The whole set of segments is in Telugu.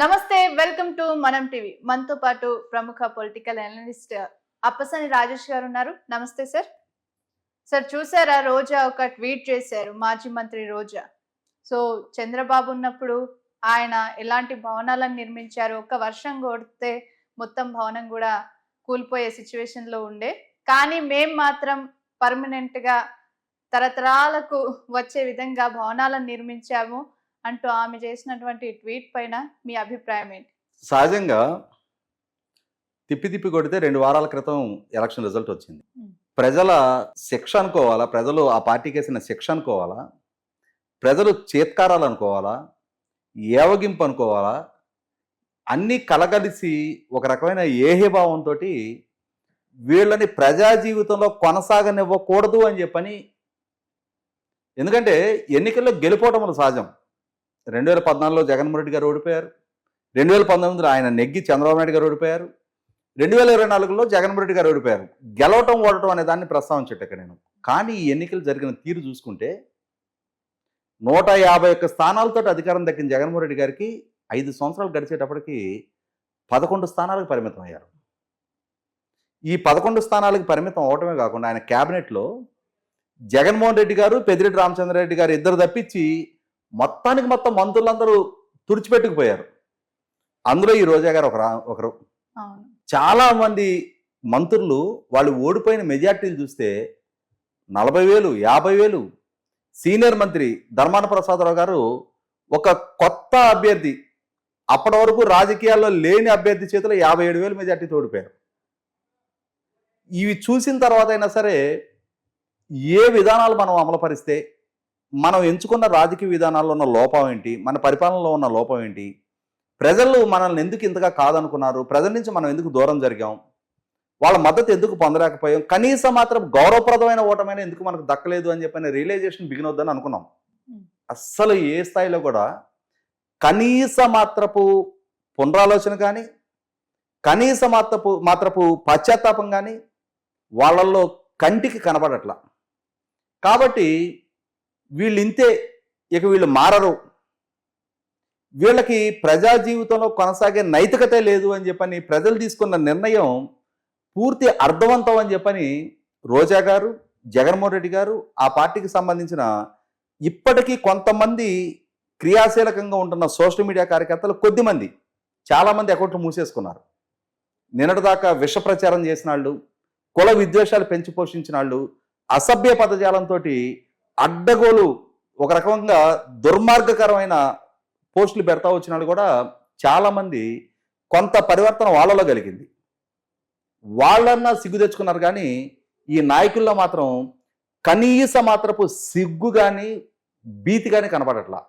నమస్తే వెల్కమ్ టు మనం టీవీ. మనతో పాటు ప్రముఖ పొలిటికల్ అనలిస్ట్ అప్పసని రాజేష్ గారు ఉన్నారు. నమస్తే సార్. సార్ చూసారా రోజా ఒక ట్వీట్ చేశారు మాజీ మంత్రి రోజా. సో చంద్రబాబు ఉన్నప్పుడు ఆయన ఎలాంటి భవనాలను నిర్మించారు ఒక వర్షం కొడితే మొత్తం భవనం కూడా కూలిపోయే సిచ్యువేషన్లో ఉండే. కానీ మేం మాత్రం పర్మనెంట్గా తరతరాలకు వచ్చే విధంగా భవనాలను నిర్మించాము. అంటూ ఆమె చేసినటువంటి ట్వీట్ పైన మీ అభిప్రాయం ఏంటి? సహజంగా తిప్పి తిప్పి కొడితే రెండు వారాల క్రితం ఎలక్షన్ రిజల్ట్ వచ్చింది. ప్రజల శిక్ష అనుకోవాలా? ప్రజలు ఆ పార్టీకి వేసిన శిక్ష అనుకోవాలా? ప్రజలు చేత్కారాలు అనుకోవాలా? ఏవగింపు అనుకోవాలా? అన్నీ కలగలిసి ఒక రకమైన ఏహ్యభావంతో వీళ్ళని ప్రజా జీవితంలో కొనసాగనివ్వకూడదు అని చెప్పని ఎందుకంటే ఎన్నికల్లో గెలుపోవటములు సహజం. రెండు వేల పద్నాలుగులో జగన్మోహన్ రెడ్డి గారు ఓడిపోయారు. రెండు వేల పంతొమ్మిదిలో ఆయన నెగ్గి చంద్రబాబు నాయుడు గారు ఓడిపోయారు. రెండు వేల ఇరవై నాలుగులో జగన్మోహన్ రెడ్డి గారు ఓడిపోయారు. గెలవటం ఓడటం అనే దాన్ని ప్రస్తావించట నేను. కానీ ఈ ఎన్నికలు జరిగిన తీరు చూసుకుంటే నూట యాభై ఒక్క స్థానాలతో అధికారం దక్కిన జగన్మోహన్ రెడ్డి గారికి ఐదు సంవత్సరాలు గడిచేటప్పటికి పదకొండు స్థానాలకు పరిమితం అయ్యారు. ఈ పదకొండు స్థానాలకు పరిమితం అవటమే కాకుండా ఆయన క్యాబినెట్లో జగన్మోహన్ రెడ్డి గారు పెద్దిరెడ్డి రామచంద్రారెడ్డి గారు ఇద్దరు తప్పించి మొత్తానికి మొత్తం మంత్రులందరూ తుడిచిపెట్టుకుపోయారు. అందులో ఈ రోజా గారు ఒకరు. ఒకరు చాలా మంది మంత్రులు వాళ్ళు ఓడిపోయిన మెజార్టీలు చూస్తే నలభై వేలు యాభై వేలు. సీనియర్ మంత్రి ధర్మాన ప్రసాదరావు గారు ఒక కొత్త అభ్యర్థి అప్పటి వరకు రాజకీయాల్లో లేని అభ్యర్థి చేతిలో యాభై ఏడు వేలు మెజార్టీతో ఓడిపోయారు ఇవి చూసిన తర్వాత అయినా సరే ఏ విధానాలు మనం అమలుపరిస్తే మనం ఎంచుకున్న రాజకీయ విధానాల్లో ఉన్న లోపం ఏంటి? మన పరిపాలనలో ఉన్న లోపం ఏంటి? ప్రజలు మనల్ని ఎందుకు ఇంతగా కాదనుకున్నారు? ప్రజల నుంచి మనం ఎందుకు దూరం జరిగాం? వాళ్ళ మద్దతు ఎందుకు పొందలేకపోయాం? కనీసం మాత్రం గౌరవప్రదమైన ఓటమైన ఎందుకు మనకు దక్కలేదు అని చెప్పిన రియలైజేషన్ బిగిన్ అవుద్దని అనుకున్నాం. అస్సలు ఏ స్థాయిలో కూడా కనీస మాత్రపు పునరాలోచన కానీ కనీస మాత్రపు మాత్రపు పశ్చాత్తాపం కానీ వాళ్ళల్లో కంటికి కనబడట్లా కాబట్టి వీళ్ళు ఇంతే ఇక వీళ్ళు మారరు. వీళ్ళకి ప్రజా జీవితంలో కొనసాగే నైతికత లేదు అని చెప్పని ప్రజలు తీసుకున్న నిర్ణయం పూర్తి అర్థవంతం అని చెప్పని రోజా గారు జగన్మోహన్ రెడ్డి గారు ఆ పార్టీకి సంబంధించిన ఇప్పటికీ కొంతమంది క్రియాశీలకంగా ఉంటున్న సోషల్ మీడియా కార్యకర్తలు కొద్దిమంది చాలామంది అకౌంట్లు మూసేసుకున్నారు. నిన్నటిదాకా విష ప్రచారం చేసిన వాళ్ళు కుల విద్వేషాలు పెంచి పోషించిన వాళ్ళు అసభ్య పదజాలంతో అడ్డగోలు ఒక రకంగా దుర్మార్గకరమైన పోస్టులు పెడతా వచ్చిన వాళ్ళు కూడా చాలామంది కొంత పరివర్తన వాళ్ళలో కలిగింది. వాళ్ళన్నా సిగ్గు తెచ్చుకున్నారు కానీ ఈ నాయకుల్లో మాత్రం కనీస మాత్రపు సిగ్గు కానీ భీతి కానీ కనపడట్లా.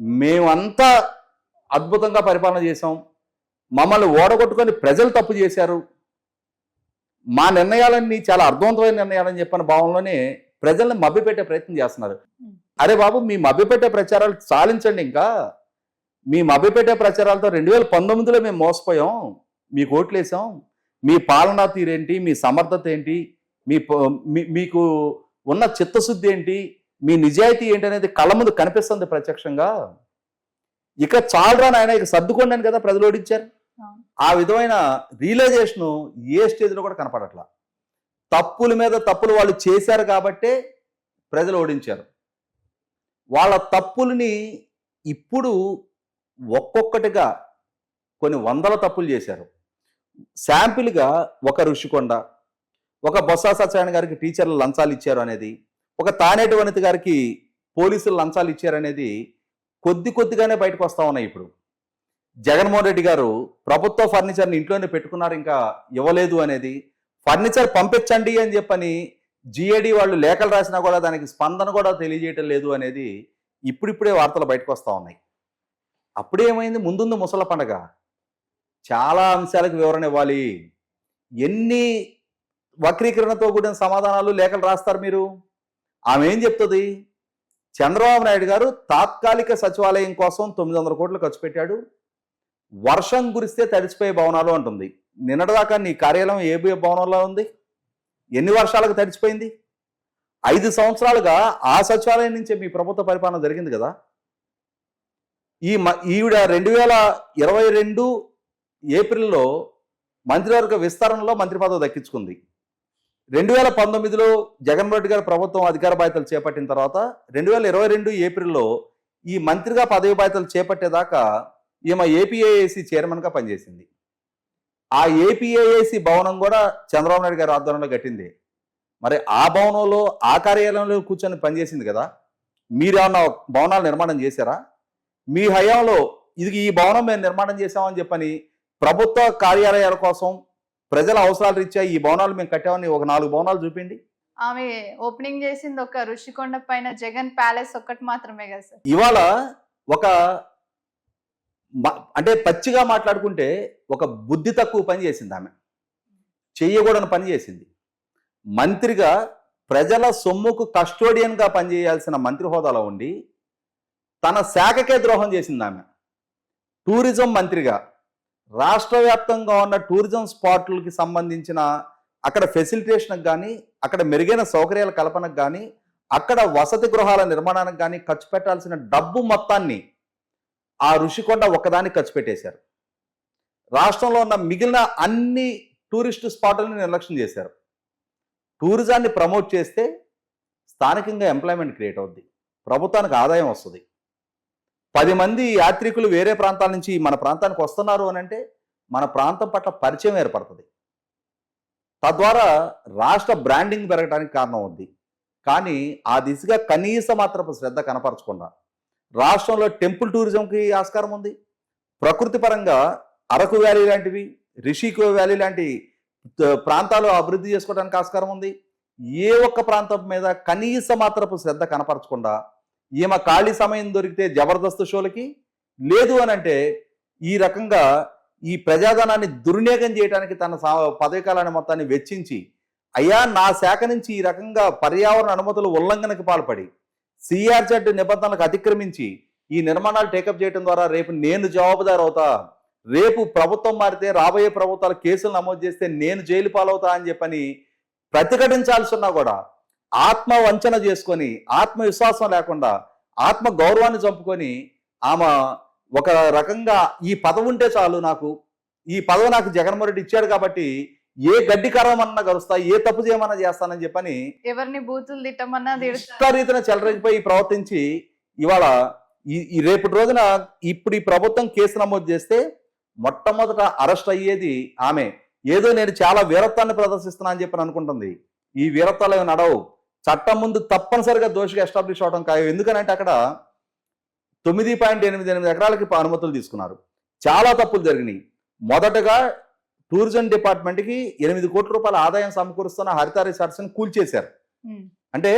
మేమంతా అద్భుతంగా పరిపాలన చేసాం మమ్మల్ని ఓడగొట్టుకొని ప్రజలు తప్పు చేశారు. మా నిర్ణయాలన్నీ చాలా అర్థవంతమైన నిర్ణయాలని చెప్పిన భావంలోనే ప్రజల్ని మభ్యపెట్టే ప్రయత్నం చేస్తున్నారు. అరే బాబు మీ మభ్యపెట్టే ప్రచారాలు చాలించండి ఇంకా. మీ మభ్యపెట్టే ప్రచారాలతో రెండు వేల పంతొమ్మిదిలో మేము మోసపోయాం. మీకు ఓట్లేసాం. మీ పాలనా తీరేంటి? మీ సమర్థత ఏంటి? మీ మీకు ఉన్న చిత్తశుద్ధి ఏంటి? మీ నిజాయితీ ఏంటి అనేది కళ్ళ ముందు కనిపిస్తుంది ప్రత్యక్షంగా. ఇక చాలరా నాయన ఇక సర్దుకోండి అని కదా ప్రజలు ఓడించారు. ఆ విధమైన రియలైజేషన్ ఏ స్టేజ్లో కూడా కనపడట్లా. తప్పుల మీద తప్పులు వాళ్ళు చేశారు కాబట్టే ప్రజలు ఓడించారు. వాళ్ళ తప్పుల్ని ఇప్పుడు ఒక్కొక్కటిగా కొన్ని వందల తప్పులు చేశారు. శాంపిల్గా ఒక ఋషికొండ ఒక బొత్స సత్యనారాయణ గారికి టీచర్లు లంచాలు ఇచ్చారు అనేది ఒక తానేటి వనిత గారికి పోలీసులు లంచాలు ఇచ్చారనేది కొద్ది కొద్దిగానే బయటకు వస్తూ ఉన్నాయి ఇప్పుడు. జగన్మోహన్ రెడ్డి గారు ప్రభుత్వ ఫర్నిచర్ని ఇంట్లోనే పెట్టుకున్నారు ఇంకా ఇవ్వలేదు అనేది ఫర్నిచర్ పంపించండి అని చెప్పని జిఏడి వాళ్ళు లేఖలు రాసినా కూడా దానికి స్పందన కూడా తెలియజేయటం లేదు అనేది ఇప్పుడిప్పుడే వార్తలు బయటకు వస్తూ ఉన్నాయి. అప్పుడేమైంది ముందుంది ముసల పండగ. చాలా అంశాలకు వివరణ ఇవ్వాలి. ఎన్ని వక్రీకరణతో కూడిన సమాధానాలు లేఖలు రాస్తారు మీరు? ఆమె ఏం చెప్తుంది? చంద్రబాబు నాయుడు గారు తాత్కాలిక సచివాలయం కోసం తొమ్మిది వందల కోట్లు ఖర్చు పెట్టాడు. వర్షం కురిస్తే తడిచిపోయే భవనాలు అంటుంది. నిన్నటిదాకా నీ కార్యాలయం ఏ భవనంలో ఉంది? ఎన్ని వర్షాలకు తడిచిపోయింది? ఐదు సంవత్సరాలుగా ఆ సచివాలయం నుంచే మీ ప్రభుత్వ పరిపాలన జరిగింది కదా? ఈ మ- ఈవిడ రెండు వేల ఇరవై రెండు ఏప్రిల్లో మంత్రివర్గ విస్తరణలో మంత్రి పదవి దక్కించుకుంది. రెండు వేల పంతొమ్మిదిలో జగన్మోహన్ రెడ్డి గారు ప్రభుత్వం అధికార బాధ్యతలు చేపట్టిన తర్వాత రెండు వేల ఇరవై రెండు ఏప్రిల్లో ఈ మంత్రిగా పదవి బాధ్యతలు చేపట్టేదాకా ఈమె ఏపీఏఏసీ చైర్మన్గా పనిచేసింది. ఆ ఏపీఏఏసి భవనం కూడా చంద్రబాబు నాయుడు గారి ఆధ్వర్యంలో కట్టింది. మరి ఆ భవనంలో ఆ కార్యాలయంలో కూర్చొని పనిచేసింది కదా? మీరేమన్నా భవనాలు నిర్మాణం చేశారా? మీ హయాంలో ఇది ఈ భవనం మేము నిర్మాణం చేశామని చెప్పని ప్రభుత్వ కార్యాలయాల కోసం ప్రజల అవసరాల రీత్యా ఈ భవనాలు మేము కట్టామని ఒక నాలుగు భవనాలు చూపిండి. ఆమె ఓపెనింగ్ చేసింది ఒక ఋషికొండ పైన జగన్ ప్యాలెస్ ఒక్కటి మాత్రమే కదా సార్. ఇవాళ ఒక అంటే పచ్చిగా మాట్లాడుకుంటే ఒక బుద్ధి తక్కువ పని చేసింది ఆమె. చెయ్యకూడని పని చేసింది. మంత్రిగా ప్రజల సొమ్ముకు కస్టోడియన్గా పనిచేయాల్సిన మంత్రి హోదాలో ఉండి తన శాఖకే ద్రోహం చేసింది ఆమె. టూరిజం మంత్రిగా రాష్ట్ర వ్యాప్తంగా ఉన్న టూరిజం స్పాట్లకి సంబంధించిన అక్కడ ఫెసిలిటేషన్కి కానీ అక్కడ మెరుగైన సౌకర్యాల కల్పనకు కానీ అక్కడ వసతి గృహాల నిర్మాణానికి కానీ ఖర్చు పెట్టాల్సిన డబ్బు మొత్తాన్ని ఆ ఋషికొండ ఒకదాన్ని ఖర్చు పెట్టేశారు. రాష్ట్రంలో ఉన్న మిగిలిన అన్ని టూరిస్ట్ స్పాట్లను నిర్లక్ష్యం చేశారు. టూరిజాన్ని ప్రమోట్ చేస్తే స్థానికంగా ఎంప్లాయ్మెంట్ క్రియేట్ అవుద్ది. ప్రభుత్వానికి ఆదాయం వస్తుంది. పది మంది యాత్రికులు వేరే ప్రాంతాల నుంచి మన ప్రాంతానికి వస్తున్నారు అని అంటే మన ప్రాంతం పట్ల పరిచయం ఏర్పడుతుంది. తద్వారా రాష్ట్ర బ్రాండింగ్ పెరగడానికి కారణం అవుద్ది కానీ ఆ దిశగా కనీస మాత్రపు శ్రద్ధ కనపరచకుండా రాష్ట్రంలో టెంపుల్ టూరిజంకి ఆస్కారం ఉంది. ప్రకృతి పరంగా అరకు వ్యాలీ లాంటివి రిషికో వ్యాలీ లాంటి ప్రాంతాలు అభివృద్ధి చేసుకోవడానికి ఆస్కారం ఉంది. ఏ ఒక్క ప్రాంతం మీద కనీస మాత్రపు శ్రద్ధ కనపరచకుండా ఈమె ఖాళీ సమయం దొరికితే జబర్దస్త్ షోలకి లేదు అని అంటే ఈ రకంగా ఈ ప్రజాధనాన్ని దుర్వినియోగం చేయడానికి తన సా- పదవి కాలాన్ని మొత్తాన్ని వెచ్చించి అయ్యా నా శాఖ నుంచి ఈ రకంగా పర్యావరణ అనుమతులు ఉల్లంఘనకు పాల్పడి సిఆర్జెడ్ నిబంధనలకు అతిక్రమించి ఈ నిర్మాణాలు టేకప్ చేయడం ద్వారా రేపు నేను జవాబుదారు అవుతా రేపు ప్రభుత్వం మారితే రాబోయే ప్రభుత్వాలు కేసులు నమోదు చేస్తే నేను జైలు పాలవుతా అని చెప్పని ప్రతిఘటించాల్సి ఉన్నా కూడా ఆత్మ వంచన చేసుకొని ఆత్మవిశ్వాసం లేకుండా ఆత్మ గౌరవాన్ని చంపుకొని ఆమె ఒక రకంగా ఈ పదవి ఉంటే చాలు నాకు. ఈ పదవి నాకు జగన్మోహన్ రెడ్డి ఇచ్చాడు కాబట్టి ఏ గడ్డి కరవమన్నా గరుస్తా ఏ తప్పు చేయమన్నా చేస్తానని చెప్పని ఎవరిని బూతులు తిట్టమన్నా ఇష్టారీతిన చెలరేగిపోయి ప్రవర్తించి ఇవాళ ఈ రేపటి రోజున ఇప్పుడు ఈ ప్రభుత్వం కేసు నమోదు చేస్తే మొట్టమొదట అరెస్ట్ అయ్యేది ఆమె. ఏదో నేను చాలా వీరత్వాన్ని ప్రదర్శిస్తున్నా అని చెప్పి అనుకుంటుంది. ఈ వీరత్వాలు ఏమి నడవు. చట్టం ముందు తప్పనిసరిగా దోషిగా ఎస్టాబ్లిష్ అవడం ఖాయం. ఎందుకనంటే అక్కడ తొమ్మిది పాయింట్ ఎనిమిది ఎనిమిది ఎకరాలకి అనుమతులు తీసుకున్నారు. చాలా తప్పులు జరిగినాయి. మొదటగా టూరిజం డిపార్ట్మెంట్కి ఎనిమిది కోట్ల రూపాయల ఆదాయం సమకూరుస్తున్న హరిత రిసార్ట్స్ని కూల్చేశారు. అంటే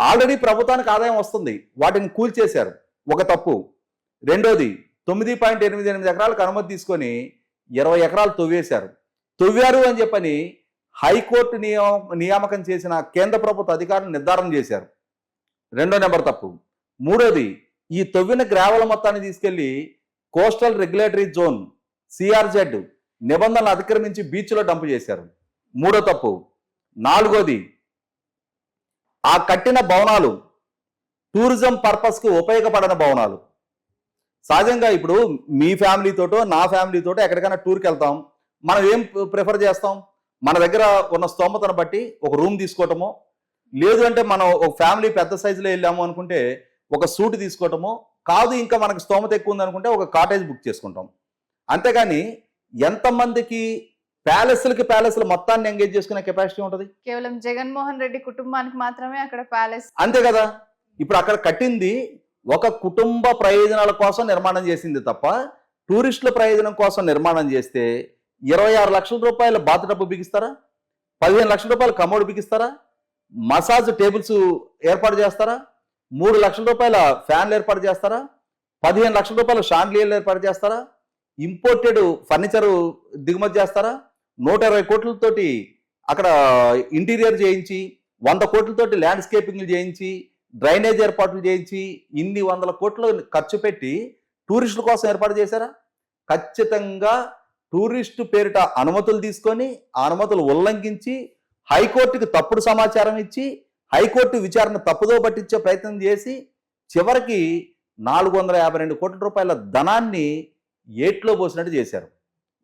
ఆల్రెడీ ప్రభుత్వానికి ఆదాయం వస్తుంది. వాటిని కూల్చేశారు ఒక తప్పు. రెండోది తొమ్మిది పాయింట్ ఎనిమిది ఎనిమిది ఎకరాలకు అనుమతి తీసుకొని ఇరవై ఎకరాలు తవ్వేశారు. తవ్వారు అని చెప్పని హైకోర్టు నియమ నియామకం చేసిన కేంద్ర ప్రభుత్వ అధికారులు నిర్ధారణ చేశారు. రెండో నెంబర్ తప్పు. మూడోది ఈ తవ్విన గ్రావెల మొత్తాన్ని తీసుకెళ్ళి కోస్టల్ రెగ్యులేటరీ జోన్ సిఆర్జెడ్ నిబంధనలు అతిక్రమించి బీచ్లో డంప్ చేశారు. మూడో తప్పు. నాలుగోది ఆ కట్టిన భవనాలు టూరిజం పర్పస్కి ఉపయోగపడని భవనాలు. సహజంగా ఇప్పుడు మీ ఫ్యామిలీతోటో నా ఫ్యామిలీతోటో ఎక్కడికైనా టూర్కి వెళ్తాం. మనం ఏం ప్రిఫర్ చేస్తాం? మన దగ్గర ఉన్న స్తోమతను బట్టి ఒక రూమ్ తీసుకోవటమో లేదు అంటే మనం ఒక ఫ్యామిలీ పెద్ద సైజులో వెళ్ళాము అనుకుంటే ఒక సూట్ తీసుకోవటమో కాదు ఇంకా మనకు స్తోమత ఎక్కువ ఉంది అనుకుంటే ఒక కాటేజ్ బుక్ చేసుకుంటాం. అంతేగాని ఎంతమందికి ప్యాలెస్లకి ప్యాలెస్లు మొత్తాన్ని ఎంగేజ్ చేసుకునే కెపాసిటీ ఉంటుంది? కేవలం జగన్మోహన్ రెడ్డి కుటుంబానికి మాత్రమే అక్కడ ప్యాలెస్. అంతే కదా? ఇప్పుడు అక్కడ కట్టింది ఒక కుటుంబ ప్రయోజనాల కోసం నిర్మాణం చేసింది తప్ప టూరిస్టుల ప్రయోజనం కోసం నిర్మాణం చేస్తే ఇరవై ఆరు లక్షల రూపాయల బాత డబ్బు బిగిస్తారా? పదిహేను లక్షల రూపాయల కమోడు బిగిస్తారా? మసాజ్ టేబుల్స్ ఏర్పాటు చేస్తారా? మూడు లక్షల రూపాయల ఫ్యాన్లు ఏర్పాటు చేస్తారా? పదిహేను లక్షల రూపాయల షాండ్లియర్లు ఏర్పాటు చేస్తారా? ఇంపోర్టెడ్ ఫర్నిచరు దిగుమతి చేస్తారా? నూట ఇరవై కోట్లతోటి అక్కడ ఇంటీరియర్ చేయించి వంద కోట్లతోటి ల్యాండ్స్కేపింగ్లు చేయించి డ్రైనేజ్ ఏర్పాట్లు చేయించి ఇన్ని వందల కోట్లు ఖర్చు పెట్టి టూరిస్టుల కోసం ఏర్పాటు చేశారా? ఖచ్చితంగా టూరిస్టు పేరిట అనుమతులు తీసుకొని ఆ అనుమతులు ఉల్లంఘించి హైకోర్టుకి తప్పుడు సమాచారం ఇచ్చి హైకోర్టు విచారణ తప్పుదో పట్టించే ప్రయత్నం చేసి చివరికి నాలుగు వందల యాభై రెండు కోట్ల రూపాయల ధనాన్ని ఏట్లో పోసినట్టు చేశారు.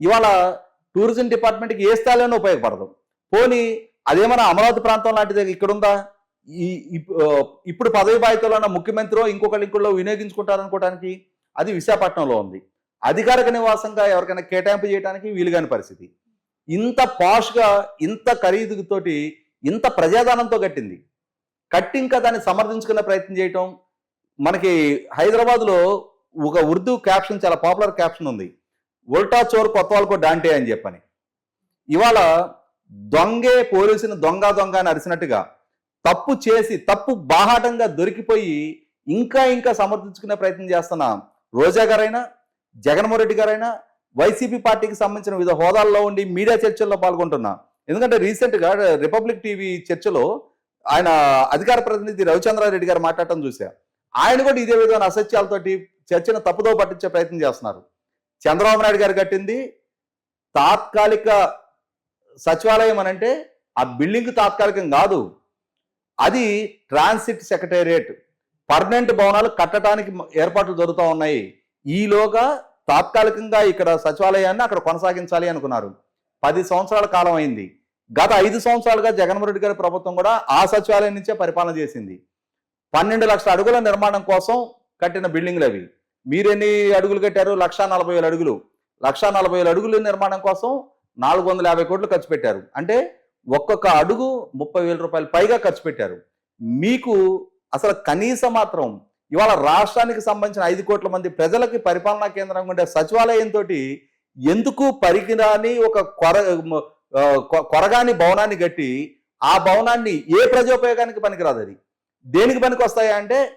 ఇవాళ టూరిజం డిపార్ట్మెంట్కి ఏ స్థాయిలోనే ఉపయోగపడదు. పోనీ అదేమన్నా అమరావతి ప్రాంతం లాంటిది ఇక్కడ ఉందా ఈ ఇప్పుడు పదవి బాధ్యతలో ఉన్న ముఖ్యమంత్రి ఇంకొకళ్ళు ఇంకొకళ్ళు వినియోగించుకుంటారనుకోవడానికి అది విశాఖపట్నంలో ఉంది. అధికారిక నివాసంగా ఎవరికైనా కేటాయింపు చేయడానికి వీలుగాని పరిస్థితి. ఇంత పాష్గా ఇంత ఖరీదుతోటి ఇంత ప్రజాదానంతో కట్టింది. కట్టి ఇంకా దాన్ని సమర్థించుకునే ప్రయత్నం చేయటం మనకి హైదరాబాద్లో ఒక ఉర్దూ క్యాప్షన్ చాలా పాపులర్ క్యాప్షన్ ఉంది. ఉల్టా చోర్ కొత్త వాళ్ళకో డాంటే అని చెప్పని. ఇవాళ దొంగే పోలీసుని దొంగ దొంగ అని అరిసినట్టుగా తప్పు చేసి తప్పు బాహాటంగా దొరికిపోయి ఇంకా ఇంకా సమర్థించుకునే ప్రయత్నం చేస్తున్న రోజా గారైనా జగన్మోహన్ రెడ్డి గారైనా వైసీపీ పార్టీకి సంబంధించిన వివిధ హోదాల్లో ఉండి మీడియా చర్చల్లో పాల్గొంటున్నా. ఎందుకంటే రీసెంట్గా రిపబ్లిక్ టీవీ చర్చలో ఆయన అధికార ప్రతినిధి రవిచంద్రారెడ్డి గారు మాట్లాడటం చూసా. ఆయన కూడా ఇదే విధమైన అసత్యాలతోటి చర్చను తప్పుదో పట్టించే ప్రయత్నం చేస్తున్నారు. చంద్రబాబు నాయుడు గారు కట్టింది తాత్కాలిక సచివాలయం అని అంటే ఆ బిల్డింగ్ తాత్కాలికం కాదు. అది ట్రాన్సిట్ సెక్రటేరియట్ పర్మనెంట్ భవనాలు కట్టడానికి ఏర్పాట్లు జరుగుతూ ఉన్నాయి. ఈలోగా తాత్కాలికంగా ఇక్కడ సచివాలయాన్ని అక్కడ కొనసాగించాలి అనుకున్నారు. పది సంవత్సరాల కాలం అయింది. గత ఐదు సంవత్సరాలుగా జగన్మోహన్ రెడ్డి గారి ప్రభుత్వం కూడా ఆ సచివాలయం నుంచే పరిపాలన చేసింది. పన్నెండు లక్షల అడుగుల నిర్మాణం కోసం కట్టిన బిల్డింగ్లు అవి. మీరెన్ని అడుగులు కట్టారు? లక్షా నలభై వేల అడుగులు. లక్షా నలభై వేల అడుగుల నిర్మాణం కోసం నాలుగు వందల యాభై కోట్లు ఖర్చు పెట్టారు. అంటే ఒక్కొక్క అడుగు ముప్పై వేల రూపాయలు పైగా ఖర్చు పెట్టారు. మీకు అసలు కనీస మాత్రం ఇవాళ రాష్ట్రానికి సంబంధించిన ఐదు కోట్ల మంది ప్రజలకి పరిపాలనా కేంద్రంగా ఉండే సచివాలయంతో ఎందుకు పరికిరాని ఒక కొర కొ- కొరగాని భవనాన్ని కట్టి ఆ భవనాన్ని ఏ ప్రజోపయోగానికి పనికిరాదు అది? దేనికి పనికి వస్తాయా అంటే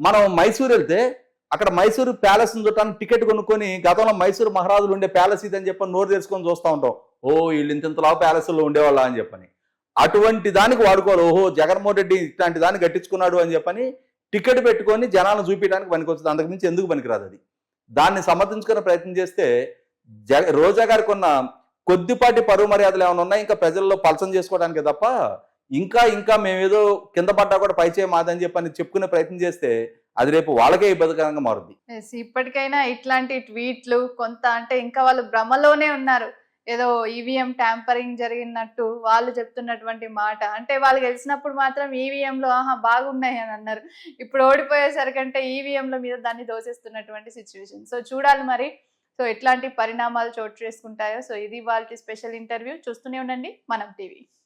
మనం మైసూర్ వెళ్తే అక్కడ మైసూరు ప్యాలెస్ చూడటానికి టికెట్ కొనుక్కొని గతంలో మైసూరు మహారాజులు ఉండే ప్యాలెస్ ఇది అని చెప్పని నోరు తెరుచుకొని చూస్తూ ఉంటాం. ఓ వీళ్ళు ఇంతలా ప్యాలెస్లో ఉండేవాళ్ళ అని చెప్పని. అటువంటి దానికి వాడుకోవాలి. ఓహో జగన్మోహన్ రెడ్డి ఇట్లాంటి దాన్ని గట్టించుకున్నాడు అని చెప్పని టికెట్ పెట్టుకొని జనాలను చూపించడానికి పనికొస్తుంది అంతకుమించి ఎందుకు పనికిరాదు అది. దాన్ని సమర్థించుకునే ప్రయత్నం చేస్తే జగ రోజా గారికి ఉన్న కొద్దిపాటి పరువు మర్యాదలు ఏమైనా ఉన్నాయి? ఇంకా ప్రజల్లో పలసం చేసుకోవడానికి తప్ప ఇంకా ఇంకా మేమేదో కింద పడ్డా కూడా పై మాదని చెప్పని చెప్పుకునే ప్రయత్నం చేస్తే అది రేపు వాళ్ళకే ఇబ్బందికరంగా మారుద్ది. ఇప్పటికైనా ఇట్లాంటి ట్వీట్లు కొంత అంటే ఇంకా వాళ్ళు భ్రమలోనే ఉన్నారు. ఏదో ఈవీఎం ట్యాంపరింగ్ జరిగినట్టు వాళ్ళు చెప్తున్నటువంటి మాట. అంటే వాళ్ళు గెలిచినప్పుడు మాత్రం ఈవీఎంలో ఆహా బాగున్నాయి అని అన్నారు. ఇప్పుడు ఓడిపోయేసరికంటే ఈవీఎంల మీద దాన్ని దోసేస్తున్నటువంటి సిచ్యువేషన్ సో చూడాలి మరి. సో ఎట్లాంటి పరిణామాలు చోటు చేసుకుంటాయో. సో ఇది వాళ్ళకి స్పెషల్ ఇంటర్వ్యూ చూస్తూనే ఉండండి. మనం టీవీ